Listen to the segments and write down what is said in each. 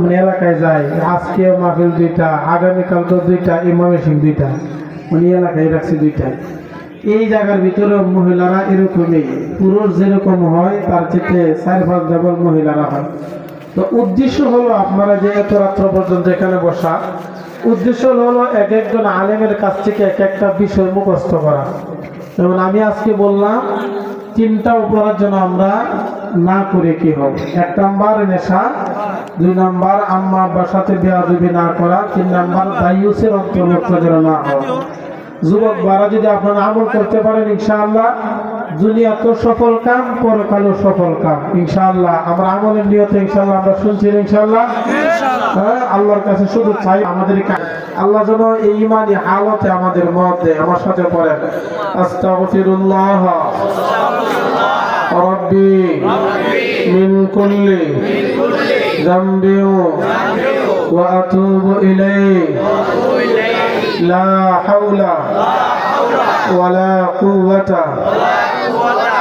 মানে এলাকায় যায়, আজকে মাহফিল দুইটা, আগামীকাল তো দুইটা, ইমামে সিং দুইটা মানে এলাকায় রাখছি দুইটা এই জায়গার ভিতরে মহিলারা এরকমই, পুরুষ যেরকম হয়, তার থেকে চার পাঁচ ডাবল মহিলারা হয়। তো উদ্দেশ্য হলো আপনারা যে এত রাত্র পর্যন্ত এখানে বসা, উদ্দেশ্য হলো এক একজন আলেমের কাছ থেকে এক একটা বিষয় মুখস্থ করা। যেমন আমি আজকে বললাম তিনটা উপহার যেন আমরা না করে কি হবে? এক নাম্বার নেশা দুই নাম্বার আম্মা আব্বার সাথে বেয়াদবি না করা তিন নাম্বার দায়ুসের অন্তর্ভুক্ত যেন না হয়। যুবক বারা যদি আপনারা আমল করতে পারেন ইনশাআল্লাহ দুনিয়া তো সফল কাম পরকালও সফল কাম। ইনশাআল্লাহ আমরা আমলের নিয়তে ইনশাআল্লাহ আমরা শুনছি ইনশাআল্লাহ? হ্যাঁ আল্লাহর কাছে শুধু চাই আমাদের আল্লাহ যেন এই ইমানি হালতে আমাদের মত দেয় আমার সাথে পড়েন। আস্তাগফিরুল্লাহ। كل ذنب وأتوب إليه لا حول ولا قوة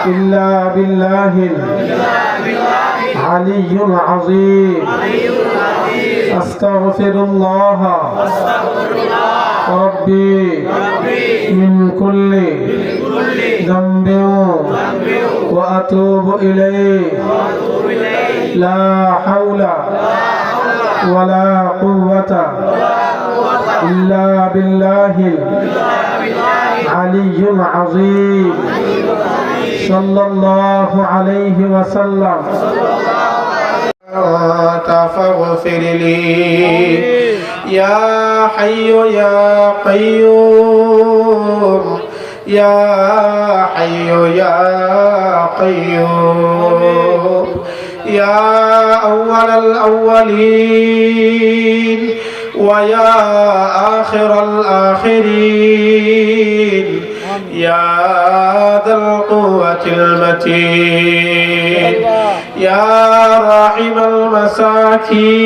إلا بالله علي عظيم أستغفر الله ربي من كل ذنب وأتوب إليه. لا حول ولا قوة إلا بالله العلي العظيم. صلى الله عليه وسلم. فاغفر لي. يا حي يا قيوم. يا حي يا قيوم يا أول الأولين ويا آخر الآخرين يا ذا القوة المتين يا راحم المساكين.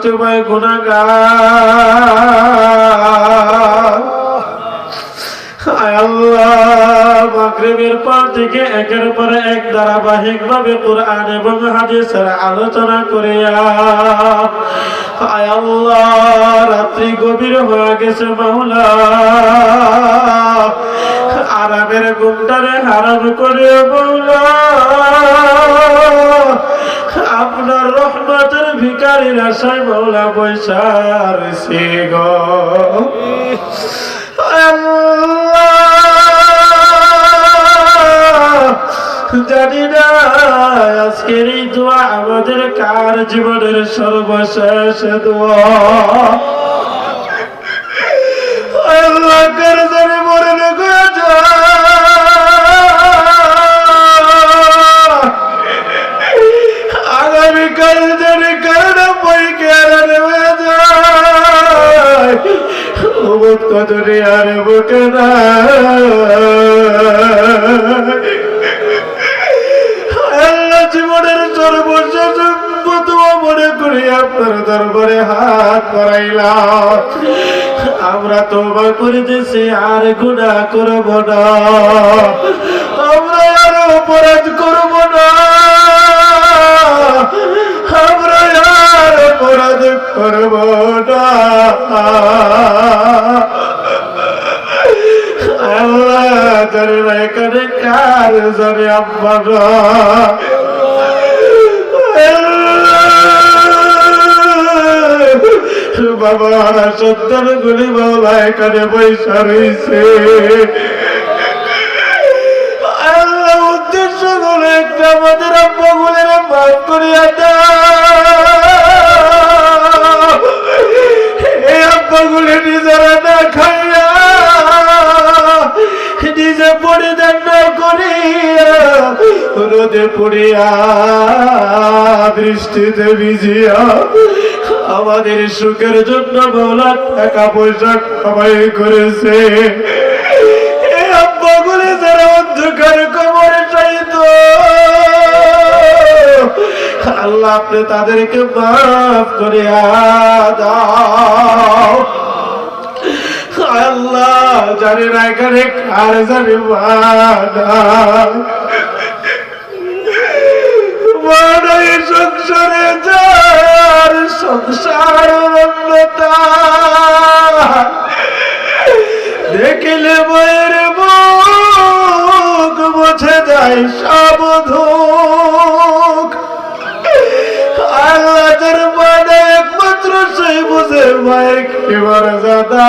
কচুমায় গুণাগার। পর থেকে একের পর এক ধারাবাহিক ভাবে কোরআন এবং হাদিসের আলোচনা করে আয় আল্লাহ, রাত্রি গভীর হয়ে গেছে মাওলা। আরামের ঘুমটারে হারাম করে মাওলা। আপনার রহমতের ভিকারির আশায় মাওলা বৈশার সে জানি না আজকের এই দোয়া আমাদের কার জীবনের সর্বশেষ দোয়া। আমরা তো তোমা করিতেছি আর গুণা করব না। আমরা আর অপরাধ করব না। আমরা আর অপরাধ করব না। আল্লাহ এখানে কার জানে আব্বা বাবা সন্তান গুলি বাবা এখানে পয়সা উদ্দেশ্য করে একটা আমাদের আব্বা গুলের মাফ করিয়া দাও এই আব্বা নিজেরা না নিজে পরিধান না করিয়া রোদে পড়িয়া বৃষ্টিতে ভিজিয়া আমাদের সুখের জন্য মৌলা টাকা পয়সা কামাই করেছে। আল্লাহ আপনি তাদেরকে মাফ করে আল্লাহ জানি না এখানে কার জানি সংসারে যার সংসার দেখিলে বইয়ের মুখ মুছে যায় সব ধুক আল্লাহ মানে একমাত্র সেই বুঝে মায়ের কি মর্যাদা।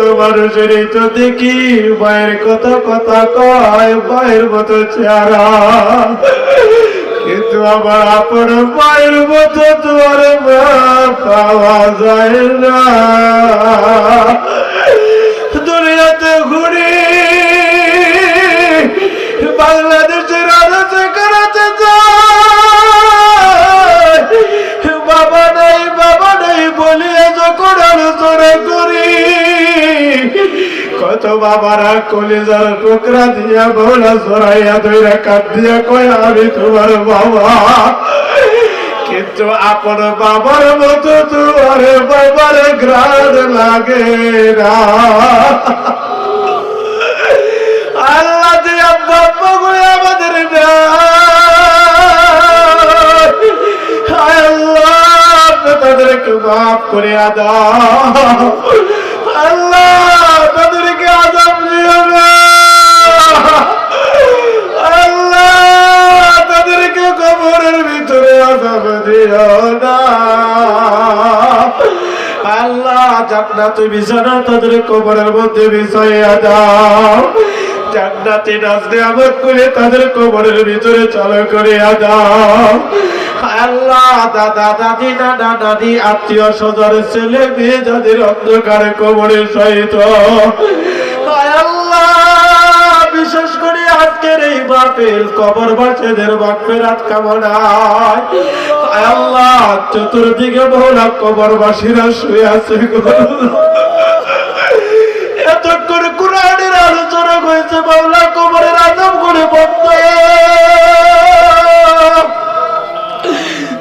কত মানুষেরই তো দেখি মায়ের কত কথা কয়? মায়ের মতো চেহারা। কিন্তু আমার আপন মায়ের মতো তোমার পাওয়া যায় না। দুনিয়াতে ঘুরি বাংলাদেশের কত বাবারা কলিজার টুকরা দিয়া বলা সরাইয়া ধইরা কাট দিয়া কয়, আমি তোমার বাবা। কিন্তু আপন বাবার মতো তোমার বাবার গ্রাণ লাগে না। আল্লাহ যে আব্বা গুলো আমাদের দেয়। আল্লাহ তাদেরকে মাফ করে দাও। আল্লাহ তাদেরকে আজাব দিও না আল্লাহ তাদেরকে কবরের ভিতরে আজাব দিও না। আল্লাহ, জান্নাতে বিছানা তাদের কবরের মধ্যে বিছাইয়া দাও। জান্নাতে নাচ নিয়ামত করে তাদের কবরের ভিতরে চালু করিয়া দাও। আল্লাহ, দাদা, দাদি, নানা দাদি আত্মীয় স্বজন, ছেলে মেয়ে যাদের অন্ধকার কবরের সহিত আল্লাহ, বিশেষ করে আজকের এই কবর আল্লাহ, চতুর্দিকে বহুলা কবরবাসীরা শুয়ে আছে এতক্ষণ কোরআনের আলোচনা হয়েছে বাংলা কবরের আজম করে বন্ধ।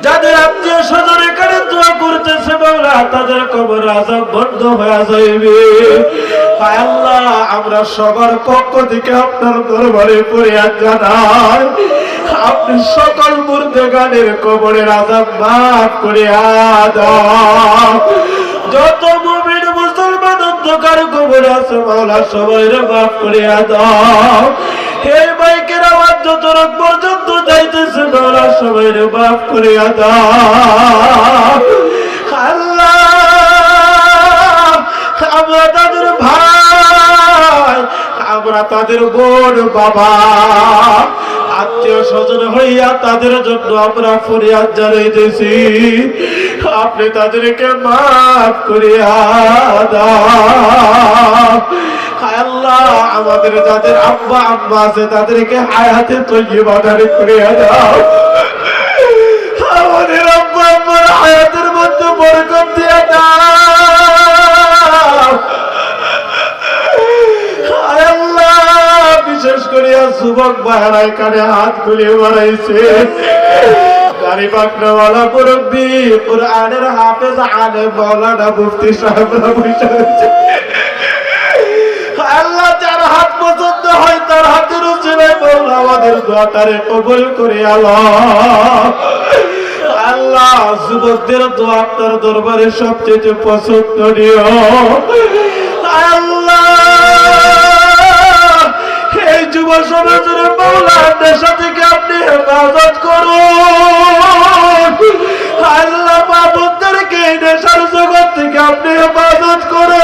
যাদের আত্মীয় স্বজন এখানে দোয়া করতেছে বাংলা তাদের কবর আজম বন্ধ হয়ে যাইবে। আমরা সবার পক্ষ থেকে আপনার দরবারে পরিয়াদ জানাই। আপনি সকল মুর্দে গানের কবরের আজাব মাফ করে দাও। যত মুমিন মুসলমান অন্ধকার কবর আছে, মাওলা সবাই মাফ করে দাও। হে মাইকের আওয়াজ, যত রোগ পর্যন্ত যাইতেছে, মাওলা সবাই মাফ করে দাও। আল্লাহ, আমরা তাদের ভাই আমরা তাদের বোন, বাবা। আত্মীয় স্বজন হইয়া তাদের জন্য আমরা ফরিয়াদ জানাইতেছি। আপনি তাদেরকে মাফ করিয়া আল্লাহ, আমাদের যাদের আব্বা আব্বা আছে, তাদেরকে হায়াতে তৈরি বাজারে করিয়া দাও। আমাদের আব্বা আব্বার হায়াতের মধ্যে বরকত দিয়া দাও। বিশেষ করে আর যুবক বাহারায় কানে হাত খুলে বাড়াইছে। আল্লাহ তার হাতের আমাদের কবুল করে আল্লাহ যুবকদের দোয়া আপনার দরবারে সবচেয়ে পছন্দনীয়। আল্লাহ যুব সমাজের থেকে আপনি হেফাজত করুন আল্লাহ বাবুদেরকে নেশার জগৎ থেকে আপনি হেফাজত করুন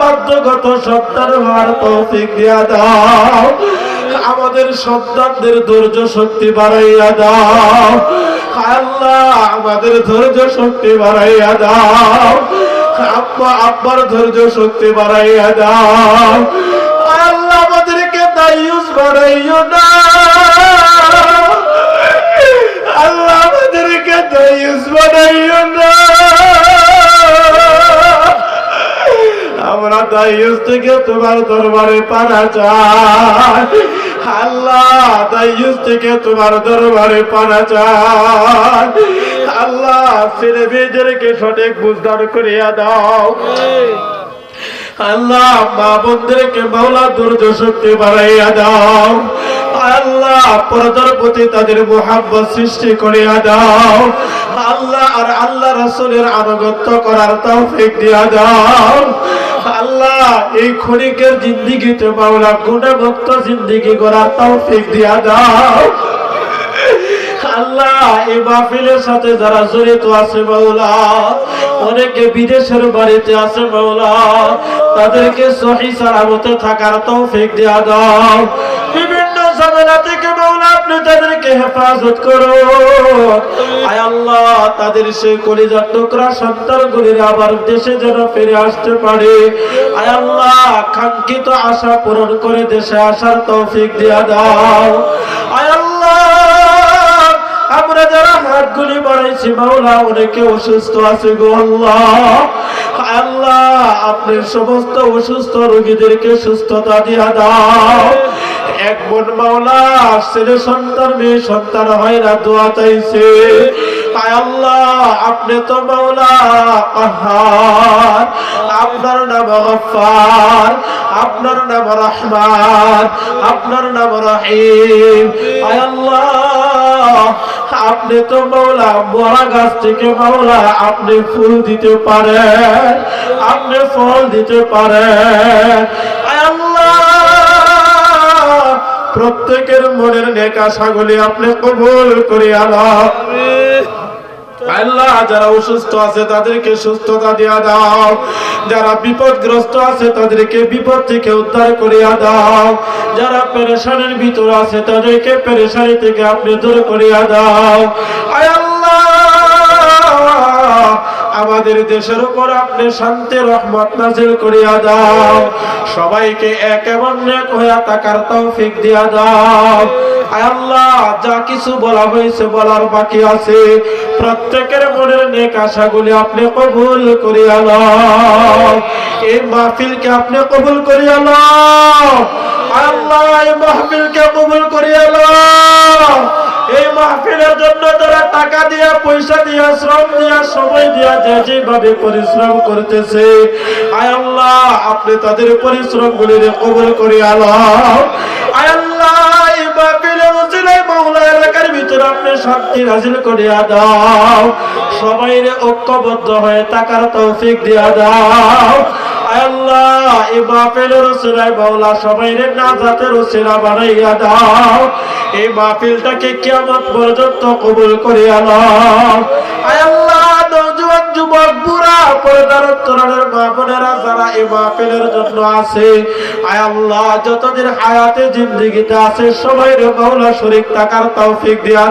বাধ্যগত সন্তান হওয়ার তৌফিক দিয়া দাও আমাদের সন্তানদের ধৈর্য শক্তি বাড়াইয়া দাও। আল্লাহ, আমাদের ধৈর্য শক্তি বাড়াইয়া দাও। আব্বা, আব্বার ধৈর্য শক্তি বাড়াইয়া দাও। আল্লাহ বানাইও না। আল্লাহ আমাদেরকে দায়ুস বানাইও না। আমরা দায়ুস থেকে তোমার দরবারে পানা চাই। আল্লাহ, দায়ুস থেকে তোমার দরবারে পানা চাই। আল্লাহ ছেলে মেয়েদেরকে সঠিক বুঝদার করিয়া দাও। আল্লাহ মা বোনদেরকে মাওলা দুর্য শক্তি বাড়াইয়া দাও। আল্লাহ পরদার প্রতি তাদের মোহাব্বত সৃষ্টি করিয়া দাও। আল্লাহ আর আল্লাহ রাসূলের আনুগত্য করার তৌফিক দিয়া দাও। আল্লাহ এই ক্ষণিকের জিন্দিগিতে মাওলা গুণামুক্ত জিন্দিগি করার তৌফিক দিয়া দাও। আল্লাহ, এই মাহফিলের সাথে যারা জড়িত আছে মাওলা, অনেকে বিদেশের বাড়িতে আছে মাওলা, তাদেরকে সহি সালামতে থাকার তৌফিক দেয়া দাও। বিভিন্ন ঝামেলা থেকে মাওলা, আপনি তাদেরকে হেফাজত করো। আয় আল্লাহ, তাদের কলিজার টুকরা আবার দেশে যেন ফিরে আসতে পারে। আয় আল্লাহ, কাঙ্ক্ষিত আশা পূরণ করে দেশে আসার তৌফিক দেয়া দাও। আয় আল্লাহ হাতগুলি মাওলা অনেকে অসুস্থ আছে গো আল্লাহ? আল্লাহ, আপনি সমস্ত অসুস্থ রোগীদেরকে সুস্থতা দিয়া দাও। এক বোন, মাওলা, ছেলে সন্তান, মেয়ে সন্তান হয় না, দোয়া চাইছে। আল্লাহ, আপনি তো মাওলা কাহার আপনার নাম গফফার, আপনার নাম রহমান, আপনার নাম রহিম। আয় আল্লাহ আপনি তো মাওলা বড়া গাছ থেকে মাওলা, আপনি ফুল দিতে পারে আপনি ফল দিতে পারে প্রত্যেকের মনের নেকা ছাগলি আপনি কবুল করিয়া আল্লাহ, যারা অসুস্থ আছে তাদেরকে সুস্থতা দিয়া দাও। যারা বিপদগ্রস্ত আছে তাদেরকে বিপদ থেকে উদ্ধার করিয়া দাও। যারা পেরেশানের ভিতর আছে তাদেরকে পেরেশানি থেকে আপনি দূর করিয়া দাও। আয় আমাদের দেশের উপর আপনি শান্তি রহমত নাজিল করিয়া দাও। সবাইকে এক এবং এক হইয়া তাকার তৌফিক দিয়া দাও। আল্লাহ, যা কিছু বলা হয়েছে বলার বাকি আছে। প্রত্যেকের মনের নেক আশাগুলি আপনি কবুল করিয়া লও এই মাহফিলকে আপনি কবুল করিয়া আয় আল্লাহ, এই মাহফিলকে কবুল করিয়া লও এই মাহফিলের জন্য যারা টাকা দিয়া, পয়সা দিয়া, শ্রম দিয়া, সময় দিয়া যে যেভাবে পরিশ্রম করতেছে, আয় আল্লাহ, আপনি তাদের পরিশ্রম গুলি কবুল করে আল্লাহ আয় আল্লাহ, এই মাহফিলের মাওলা এলাকার ভিতরে আপনি শান্তি নাজিল করিয়া দাও সবাই ঐক্যবদ্ধ হয়ে টাকার তৌফিক দিয়া দাও। আল্লাহ মাহফিলের উসিলায় মাওলা সবাই রে নাজাতের উসিলা বানাইয়া দাও। এই মাহফিলটাকে কিয়ামত পর্যন্ত কবুল করে আল্লাহ যুবক বুড়া, পর্দার যারা এই মাহফিলের আছে যতদিন হায়াতে আছে দিয়া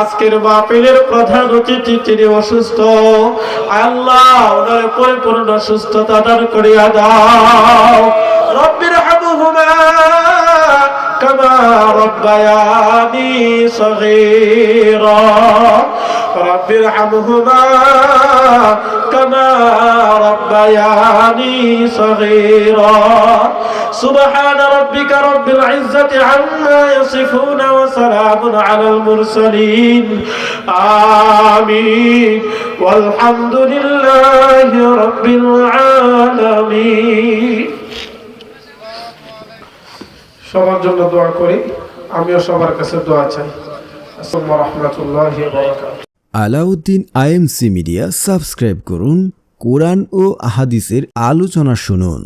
আজকের মাহফিলের প্রধান অতিথি তিনি অসুস্থ। আল্লাহ, ওনার পরিপূর্ণ সুস্থতা দান করিয়া দাও। ربياني صغيرا. رب ارحمهما كما ربياني صغيرا. سبحان ربك رب العزة عما يصفون وسلام على المرسلين. آمين. والحمد لله رب العالمين. সবার জন্য দোয়া করি। আমিও সবার কাছে দোয়া চাই। আলাউদ্দিন আইএমসি মিডিয়া সাবস্ক্রাইব করুন, কোরআন ও আহাদিসের আলোচনা শুনুন।